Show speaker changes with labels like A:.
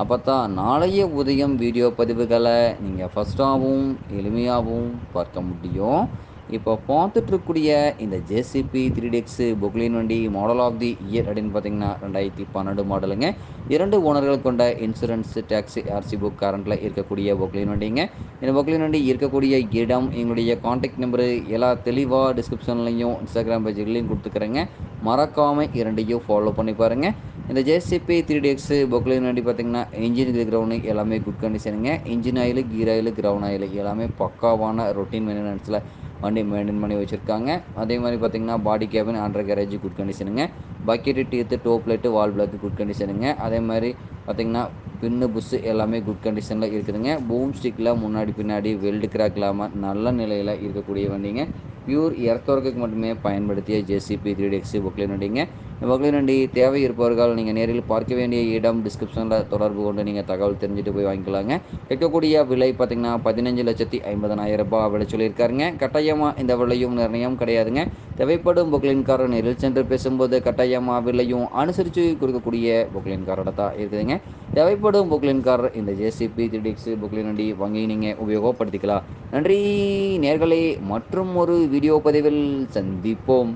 A: அப்போ தான் நாளைய உதயம் வீடியோ பதிவுகளை நீங்கள் ஃபஸ்ட்டாகவும் எளிமையாகவும் பார்க்க முடியும். இப்போ பார்த்துட்ருக்கூடிய இந்த ஜேசிபி த்ரீ டெக்ஸு புக்லின் வண்டி மாடல் ஆஃப் தி இயர் அப்படின்னு பார்த்தீங்கன்னா ரெண்டாயிரத்தி பன்னெண்டு மாடலுங்க. இரண்டு ஓனர்கள் கொண்ட இன்சூரன்ஸ் டேக்ஸி ஆர்சி புக் கரண்ட்டில் இருக்கக்கூடிய பொக்லின் வண்டிங்க. இந்த பொக்லின் வண்டி இருக்கக்கூடிய இடம் எங்களுடைய காண்டாக்ட் நம்பரு எல்லா தெளிவாக டிஸ்கிரிப்ஷன்லையும் இன்ஸ்டாகிராம் பேஜ்லையும் கொடுத்துக்கிறேங்க. மறக்காமல் இரண்டையும் ஃபாலோ பண்ணி பாருங்கள் இந்த ஜேசிபி த்ரீ டிஎக்ஸு பொக்லின் வண்டி பார்த்தீங்கன்னா இன்ஜின் கிரவுண்டு எல்லாமே good கண்டிஷனுங்க engine oil gear oil ground oil எல்லாமே பக்காவான ரொட்டீன் மெயின்டெனன்ஸில் வண்டி மெயின்டைன் பண்ணி வச்சுருக்காங்க. அதே மாதிரி பார்த்தீங்கன்னா body cabin under garage good கண்டிஷனுங்க பக்கெட்டு டீத்து டோப் லைட்டு வால் பிளாக்கு குட் கண்டிஷனுங்க அதே மாதிரி பார்த்தீங்கன்னா பின்னு புஸ்ஸு எல்லாமே குட் கண்டிஷனில் இருக்குதுங்க. பூம் ஸ்டிக்கில் முன்னாடி பின்னாடி வெல்டு கிராக் இல்லாமல் நல்ல நிலையில் இருக்கக்கூடிய வண்டிங்க. பியூர் இறத்தோர்க்கு மட்டுமே பயன்படுத்திய ஜேசிபி த்ரீ டிஎக்ஸி பொக்லின் வண்டிங்க வகுலினண்டி தேவை இருப்பவர்கள் நீங்கள் நேரில் பார்க்க வேண்டிய இடம் டிஸ்கிரிப்ஷனில் தொடர்பு கொண்டு நீங்கள் தகவல் தெரிஞ்சுட்டு போய் வாங்கிக்கலாங்க. கேட்கக்கூடிய விலை பார்த்தீங்கன்னா பதினஞ்சு லட்சத்தி ஐம்பதனாயிரம் ரூபாய் விலை சொல்லியிருக்காருங்க. கட்டாயமாக இந்த விலையும் நிர்ணயம் கிடையாதுங்க. தேவைப்படும் பொக்லின்காரர் நேரில் சென்று பேசும்போது கட்டாயமாக விலையும் அனுசரித்து கொடுக்கக்கூடிய பொக்லின்காரோட தான் இருக்குதுங்க. தேவைப்படும் பொக்லின்காரர் இந்த ஜேசிபி திடிக்ஸ் டெக்ஸு வாங்கி நீங்கள் உபயோகப்படுத்திக்கலாம். நன்றி நேர்களே. மற்றும் ஒரு வீடியோ பதிவில் சந்திப்போம்.